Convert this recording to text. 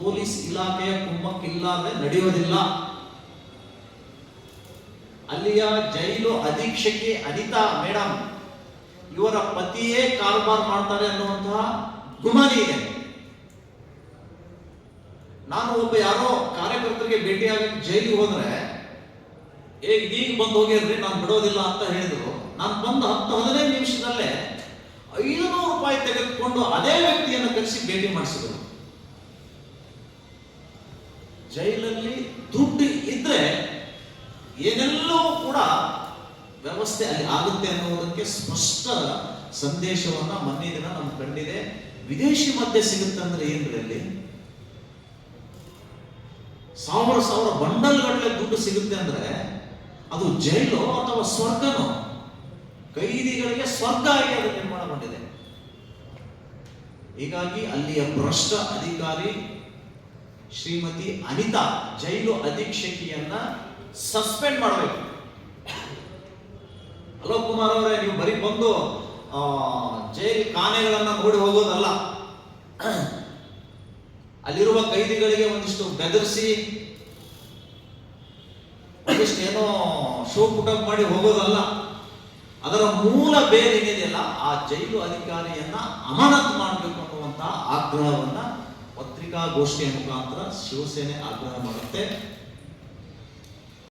Police ಇಲಾಖೆಯ ಕುಮ್ಮಕ್ಕಿಲ್ಲದೆ ನಡೆಯೋದಿಲ್ಲ. ಅಲ್ಲಿಯ ಜೈಲು ಅಧೀಕ್ಷಕಿ ಅನಿತಾ ಮೇಡಮ್ ಇವರ ಪತಿಯೇ ಕಾರುಬಾರ್ ಮಾಡ್ತಾರೆ ಅನ್ನುವಂತಹ ಗುಮಾನಿ ಇದೆ. ನಾನು ಒಬ್ಬ ಯಾರೋ ಕಾರ್ಯಕರ್ತರಿಗೆ ಭೇಟಿಯಾಗಿ ಜೈಲಿಗೆ ಹೋದ್ರೆ, ಏ ಈಗ ಬಂದು ಹೋಗಿರ್ರಿ ನಾನು ಬಿಡೋದಿಲ್ಲ ಅಂತ ಹೇಳಿದ್ರು. ನಾನು ಬಂದ ಹತ್ತು ಹದಿನೈದು ನಿಮಿಷದಲ್ಲೇ ಐದುನೂರು ರೂಪಾಯಿ ತೆಗೆದುಕೊಂಡು ಅದೇ ವ್ಯಕ್ತಿಯನ್ನು ಕರೆಸಿ ಭೇಟಿ ಮಾಡಿಸಿದ್ರು. ಜೈಲಲ್ಲಿ ದುಡ್ಡು ಇದ್ರೆ ಏನೆಲ್ಲವೂ ಕೂಡ ವ್ಯವಸ್ಥೆ ಅಲ್ಲಿ ಆಗುತ್ತೆ ಅನ್ನೋದಕ್ಕೆ ಸ್ಪಷ್ಟ ಸಂದೇಶವನ್ನ ಮೊನ್ನೆ ದಿನ ನಮ್ಗೆ ಕಂಡಿದೆ. ವಿದೇಶಿ ಮಧ್ಯೆ ಸಿಗುತ್ತೆ ಅಂದ್ರೆ ಏನ್ರಿ ಅಲ್ಲಿ? ಸಾವಿರ ಸಾವಿರ ಬಂಡಲ್ಗಳಲ್ಲಿ ದುಡ್ಡು ಸಿಗುತ್ತೆ ಅಂದ್ರೆ ಅದು ಜೈಲು ಅಥವಾ ಸ್ವರ್ಗನೋ? ಕೈದಿಗಳಿಗೆ ಸ್ವರ್ಗ ಆಗಿ ಅದು ನಿರ್ಮಾಣಗೊಂಡಿದೆ ಹೀಗಾಗಿ ಅಲ್ಲಿಯ ಭ್ರಷ್ಟ ಅಧಿಕಾರಿ ಶ್ರೀಮತಿ ಅನಿತಾ ಜೈಲು ಅಧೀಕ್ಷಕಿಯನ್ನ ಸಸ್ಪೆಂಡ್ ಮಾಡಬೇಕು. ಅಲೋಕ್ ಕುಮಾರ್ ಅವರೇ, ನೀವು ಬರೀ ಬಂದು ಜೈಲು ಕಾನೆಗಳನ್ನ ನೋಡಿ ಹೋಗೋದಲ್ಲ. ಅಲ್ಲಿರುವ ಕೈದಿಗಳಿಗೆ ಒಂದಿಷ್ಟು ಬೆದರಿಸಿ, ಒಂದಿಷ್ಟು ಏನೋ ಶೋ ಪುಟಪ್ ಮಾಡಿ ಹೋಗೋದಲ್ಲ. ಅದರ ಮೂಲ ಬೇರೆ ಏನಿದೆಯಲ್ಲ ಆ ಜೈಲು ಅಧಿಕಾರಿಯನ್ನ ಅಮಾನತ್ ಮಾಡಬೇಕು ಅನ್ನುವಂತಹ ಆಗ್ರಹವನ್ನ ಪತ್ರಿಕಾಗೋಷ್ಠಿಯ ಮುಖಾಂತರ ಶಿವಸೇನೆ ಆಗ್ರಹ ಮಾಡುತ್ತೆ.